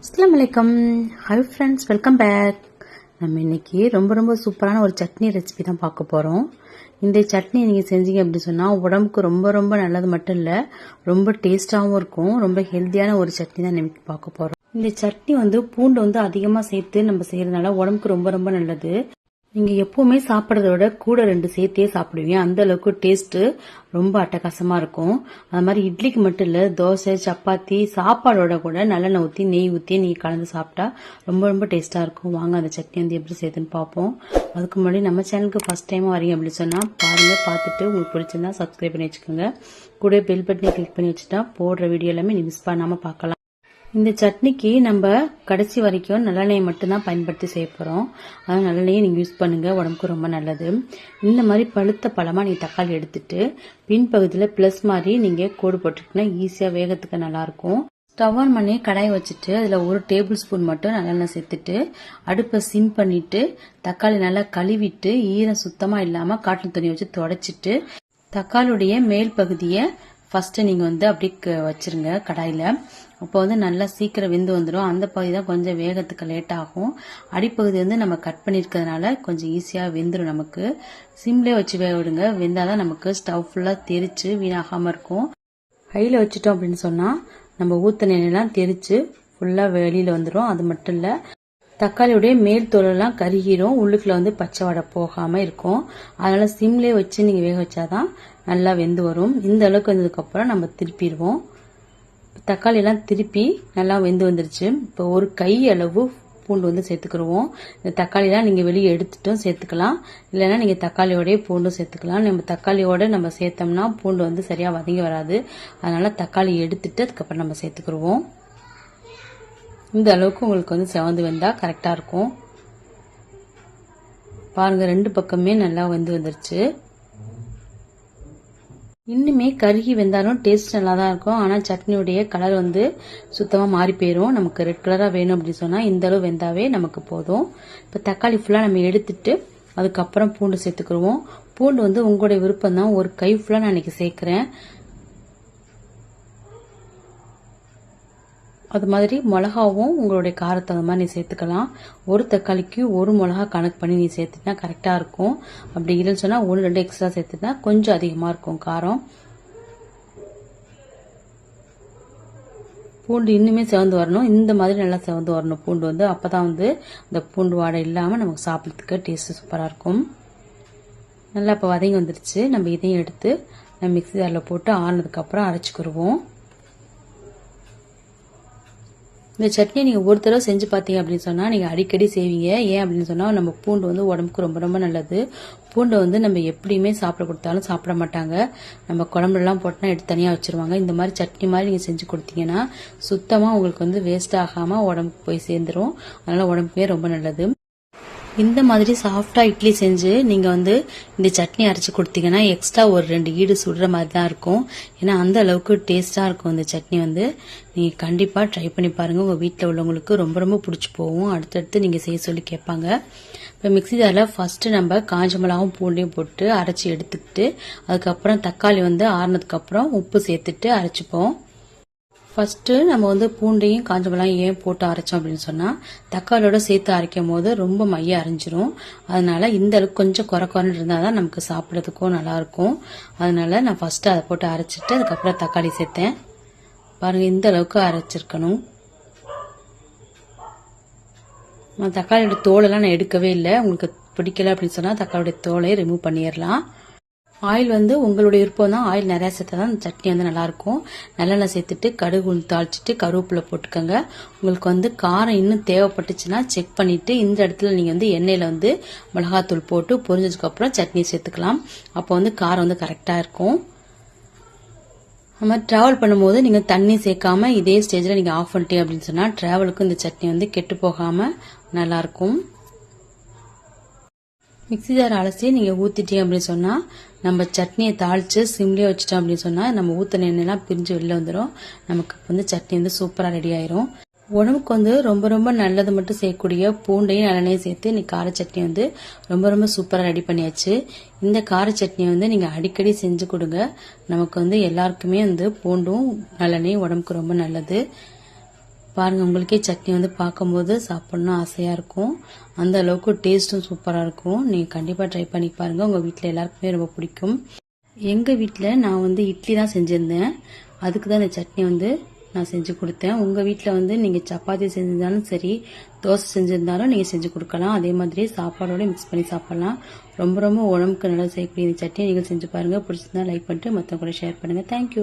அஸ்லாம் வலைக்கம் hi friends welcome back நம்ம இன்னைக்கு ரொம்ப ரொம்ப சூப்பரான ஒரு சட்னி ரெசிபி தான் பார்க்க போகிறோம் இந்த சட்னி நீங்கள் செஞ்சீங்க அப்படின்னு சொன்னால் உடம்புக்கு ரொம்ப ரொம்ப நல்லது மட்டும் இல்லை ரொம்ப டேஸ்ட்டாகவும் இருக்கும் ரொம்ப ஹெல்த்தியான ஒரு சட்னி தான் இன்னைக்கு பார்க்க போகிறோம் இந்த சட்னி வந்து பூண்டு வந்து அதிகமாக சேர்த்து நம்ம செய்கிறதுனால உடம்புக்கு ரொம்ப ரொம்ப நல்லது. நீங்க எப்பவுமே சாப்பிட்றத விட கூட ரெண்டு சேர்த்தே சாப்பிடுவீங்க. அந்த அளவுக்கு டேஸ்ட் ரொம்ப அட்டகாசமா இருக்கும். அது மாதிரி இட்லிக்கு மட்டும் இல்ல தோசை சப்பாத்தி சாப்பாடோட கூட நல்லெண்ணெய் ஊற்றி நெய் ஊற்றி நீங்கள் கலந்து சாப்பிட்டா ரொம்ப ரொம்ப டேஸ்டா இருக்கும். வாங்க அந்த சட்னி வந்து எப்படி சேர்த்துன்னு பார்ப்போம். அதுக்கு முன்னாடி நம்ம சேனலுக்கு ஃபர்ஸ்ட் டைம் வரீங்க அப்படின்னு சொன்னா பாருங்க பார்த்துட்டு உங்களுக்கு பிடிச்சிருந்தா சப்ஸ்கிரைப் பண்ணி வச்சுக்கோங்க. கூட பெல் பட்டனை கிளிக் பண்ணி வச்சுட்டா போடுற வீடியோ எல்லாமே நீ மிஸ் பண்ணாம பார்க்கலாம். இந்த சட்னிக்கு நம்ம கடைசி வரைக்கும் நல்லெண்ணெயை மட்டும்தான் பயன்படுத்தி செய்ய போகிறோம் அதனால் நல்லெண்ணெயை நீங்கள் யூஸ் பண்ணுங்கள் உடம்புக்கு ரொம்ப நல்லது. இந்த மாதிரி பழுத்த பழமாக நீங்கள் தக்காளி எடுத்துட்டு பின்பகுதியில் ப்ளஸ் மாதிரி நீங்கள் கோடு போட்டுக்கிட்டீங்கன்னா ஈஸியாக வேகத்துக்கு நல்லாயிருக்கும் ஸ்டவ் ஆன் பண்ணி கடாயை வச்சுட்டு அதில் ஒரு டேபிள் ஸ்பூன் மட்டும் நல்லெண்ணெய் சேர்த்துட்டு அடுப்பை சிம் பண்ணிவிட்டு தக்காளி நல்லா கழுவிட்டு ஈரம் சுத்தமாக இல்லாமல் காட்டன் துணி வச்சு தொடச்சிட்டு தக்காளியுடைய மேல் பகுதியை ஃபஸ்ட்டு நீங்கள் வந்து அப்படியே வச்சிருங்க கடாயில். அப்போ வந்து நல்லா சீக்கிரம் வெந்து வந்துடும். அந்த பகுதி தான் கொஞ்சம் வேகத்துக்கு லேட் ஆகும். அடிப்பகுதி வந்து நம்ம கட் பண்ணியிருக்கிறதுனால கொஞ்சம் ஈஸியாக வெந்துடும் நமக்கு. சிம்லேயே வச்சு வேக விடுங்க. வெந்தால் தான் நமக்கு ஸ்டவ் ஃபுல்லாக தெரித்து வீணாகாமல் இருக்கும். ஹையில் வச்சுட்டோம் அப்படின்னு சொன்னால் நம்ம ஊற்றின எண்ணெய்லாம் தெரித்து ஃபுல்லாக வெளியில் வந்துடும் அது மட்டும் இல்லை தக்காளியுடைய மேல் தோலெல்லாம் கருகிரும். உள்ளுக்குள்ள வந்து பச்சை வடை போகாமல் இருக்கும். அதனால சிம்லே வச்சு நீங்கள் வேக வச்சாதான் நல்லா வெந்து வரும். இந்த அளவுக்கு வந்ததுக்கப்புறம் நம்ம திருப்பிடுவோம். தக்காளி எல்லாம் திருப்பி நல்லா வெந்து வந்துருச்சு. இப்போ ஒரு கை அளவு பூண்டு வந்து சேர்த்துக்கிடுவோம் இந்த தக்காளிலாம் நீங்கள் வெளியே எடுத்துட்டும் சேர்த்துக்கலாம். இல்லைன்னா நீங்கள் தக்காளியோடய பூண்டும் சேர்த்துக்கலாம். நம்ம தக்காளியோட நம்ம சேர்த்தோம்னா பூண்டு வந்து சரியாக வதங்கி வராது. அதனால தக்காளி எடுத்துட்டு அதுக்கப்புறம் நம்ம சேர்த்துக்கிடுவோம் இந்த அளவுக்கு உங்களுக்கு வந்து செவந்து வந்தால் கரெக்டாக இருக்கும். பாருங்கள் ரெண்டு பக்கமே நல்லா வந்து வந்துருச்சு. இன்னுமே கருகி வெந்தாலும் டேஸ்ட் நல்லா தான் இருக்கும். ஆனால் சட்னியுடைய கலர் வந்து சுத்தமாக மாறி போயிடும் நமக்கு ரெட் கலராக வேணும் அப்படின்னு சொன்னால் இந்த அளவு வெந்தாவே நமக்கு போதும். இப்போ தக்காளி ஃபுல்லாக நம்ம எடுத்துட்டு அதுக்கப்புறம் பூண்டு சேர்த்துக்கிடுவோம் பூண்டு வந்து உங்களுடைய விருப்பம் தான் ஒரு கை ஃபுல்லாக நான் இன்னைக்கு சேர்க்குறேன். அது மாதிரி மிளகாவும் உங்களுடைய காரத்தை அந்த மாதிரி நீ சேர்த்துக்கலாம். ஒரு தக்காளிக்கு ஒரு மிளகா கணக்கு பண்ணி நீ சேர்த்துட்டா கரெக்டாக இருக்கும். அப்படி இல்லைன்னு சொன்னால் ஒன்று ரெண்டு எக்ஸ்ட்ரா சேர்த்துட்டா கொஞ்சம் அதிகமாக இருக்கும் காரம். பூண்டு இன்னுமே சிவந்து வரணும். இந்த மாதிரி நல்லா சிவந்து வரணும் பூண்டு வந்து. அப்போ தான் வந்து இந்த பூண்டு வாடை இல்லாமல் நமக்கு சாப்பிட்றதுக்கு டேஸ்ட்டு சூப்பராக இருக்கும். நல்லா இப்போ வதங்கி வந்துருச்சு. நம்ம இதையும் எடுத்து நம்ம மிக்சி ஜாரில் போட்டு ஆறுனதுக்கப்புறம் அரைச்சிக்கிடுவோம் இந்த சட்னி நீங்கள் ஒரு தடவை செஞ்சு பார்த்தீங்க அப்படின்னு சொன்னால் நீங்கள் அடிக்கடி செய்வீங்க. ஏன் அப்படின்னு சொன்னால் நம்ம பூண்டு வந்து உடம்புக்கு ரொம்ப ரொம்ப நல்லது. பூண்டை வந்து நம்ம எப்படியுமே சாப்பிட கொடுத்தாலும் சாப்பிட மாட்டாங்க. நம்ம குழம்புலாம் போட்டோம்னா எடுத்து தனியாக வச்சுருவாங்க. இந்த மாதிரி சட்னி மாதிரி நீங்கள் செஞ்சு கொடுத்தீங்கன்னா சுத்தமாக உங்களுக்கு வந்து வேஸ்ட் ஆகாமல் உடம்புக்கு போய் சேர்ந்துடும் அதனால் உடம்புக்குமே ரொம்ப நல்லது. இந்த மாதிரி சாஃப்டாக இட்லி செஞ்சு நீங்கள் வந்து இந்த சட்னி அரைச்சி கொடுத்தீங்கன்னா எக்ஸ்ட்ரா ஒரு ரெண்டு ஈடு சுடுற மாதிரி தான் இருக்கும். ஏன்னா அந்த அளவுக்கு டேஸ்ட்டாக இருக்கும் இந்த சட்னி வந்து. நீங்கள் கண்டிப்பாக ட்ரை பண்ணி பாருங்கள் உங்கள் வீட்டில் உள்ளவங்களுக்கு ரொம்ப ரொம்ப பிடிச்சி போகும். அடுத்தடுத்து நீங்கள் செய்ய சொல்லி கேட்பாங்க. இப்போ மிக்சி ஜாரில் ஃபஸ்ட்டு நம்ம காஞ்ச மிளகாவும் பூண்டையும் போட்டு அரைச்சி எடுத்துக்கிட்டு அதுக்கப்புறம் தக்காளி வந்து ஆறுனதுக்கப்புறம் உப்பு சேர்த்துட்டு அரைச்சிப்போம். ஃபஸ்ட்டு நம்ம வந்து பூண்டையும் காஞ்ச மிளகாயும் ஏன் போட்டு அரைச்சோம் அப்படின்னு சொன்னால் தக்காளியோட சேர்த்து அரைக்கும் போது ரொம்ப மைய அரைஞ்சிரும். அதனால இந்த அளவுக்கு கொஞ்சம் குறை குறைன்னு இருந்தால் தான் நமக்கு சாப்பிட்றதுக்கும் நல்லாயிருக்கும் அதனால நான் ஃபஸ்ட்டு அதை போட்டு அரைச்சிட்டு அதுக்கப்புறம் தக்காளி சேர்த்தேன். பாருங்கள் இந்த அளவுக்கு அரைச்சிருக்கணும். நான் தக்காளியோட தோலெல்லாம் நான் எடுக்கவே இல்லை. உங்களுக்கு பிடிக்கல அப்படின்னு சொன்னால் தக்காளியோட தோலை ரிமூவ் பண்ணிடலாம். ஆயில் வந்து உங்களுடைய விருப்பம் தான் ஆயில் நிறையா சேர்த்தா தான் சட்னி வந்து நல்லாயிருக்கும். நல்லெண்ணெய் சேர்த்துட்டு கடுகு தாளிச்சிட்டு கருவேப்பிலை போட்டுக்கோங்க. உங்களுக்கு வந்து காரம் இன்னும் தேவைப்பட்டுச்சுன்னா செக் பண்ணிவிட்டு இந்த இடத்துல நீங்கள் வந்து எண்ணெயில் வந்து மிளகாத்தூள் போட்டு பொரிஞ்சதுக்கப்புறம் சட்னி சேர்த்துக்கலாம். அப்போ வந்து காரம் வந்து கரெக்டாக இருக்கும். நம்ம ட்ராவல் பண்ணும்போது நீங்கள் தண்ணி சேர்க்காம இதே ஸ்டேஜில் நீங்கள் ஆஃப் பண்ணிட்டீங்க அப்படின்னு சொன்னால் ட்ராவலுக்கு இந்த சட்னி வந்து கெட்டு போகாமல் நல்லாயிருக்கும். மிக்சி ஜார் அலசி நீங்கள் ஊற்றிட்டீங்க அப்படின்னு சொன்னால் நம்ம சட்னியை தாளித்து சிம்லேயே வச்சுட்டோம் அப்படின்னு சொன்னால் நம்ம ஊற்றின எண்ணெய்லாம் பிரிஞ்சு வெளில வந்துடும் நமக்கு வந்து சட்னி வந்து சூப்பராக ரெடி ஆயிரும். உடம்புக்கு வந்து ரொம்ப ரொம்ப நல்லது மட்டும் செய்யக்கூடிய பூண்டையும் நல்லெண்ணையும் சேர்த்து இன்னைக்கு கார சட்னி வந்து ரொம்ப ரொம்ப சூப்பராக ரெடி பண்ணியாச்சு. இந்த கார சட்னியை வந்து நீங்கள் அடிக்கடி செஞ்சு கொடுங்க. நமக்கு வந்து எல்லாருக்குமே வந்து பூண்டும் நல்லெண்ணையும் உடம்புக்கு ரொம்ப நல்லது. பாருங்கள் உங்களுக்கே சட்னி வந்து பார்க்கும்போது சாப்பிட்ணும் ஆசையாக இருக்கும். அந்த அளவுக்கு டேஸ்ட்டும் சூப்பராக இருக்கும். நீங்கள் கண்டிப்பாக ட்ரை பண்ணி பாருங்கள் உங்கள் வீட்டில் எல்லாருக்குமே ரொம்ப பிடிக்கும். எங்கள் வீட்டில் நான் வந்து இட்லி தான் செஞ்சுருந்தேன். அதுக்கு தான் இந்த சட்னி வந்து நான் செஞ்சு கொடுத்தேன். உங்கள் வீட்டில் வந்து நீங்கள் சப்பாத்தி செஞ்சிருந்தாலும் சரி தோசை செஞ்சுருந்தாலும் நீங்கள் செஞ்சு கொடுக்கலாம். அதே மாதிரி சாப்பாடோட மிக்ஸ் பண்ணி சாப்பிட்லாம். ரொம்ப ரொம்ப உடம்புக்கு நல்லா செய்யக்கூடிய இந்த சட்னியை நீங்கள் செஞ்சு பாருங்கள் பிடிச்சிருந்தா லைக் பண்ணிட்டு மற்றவங்க கூட ஷேர் பண்ணுங்கள் தேங்க்யூ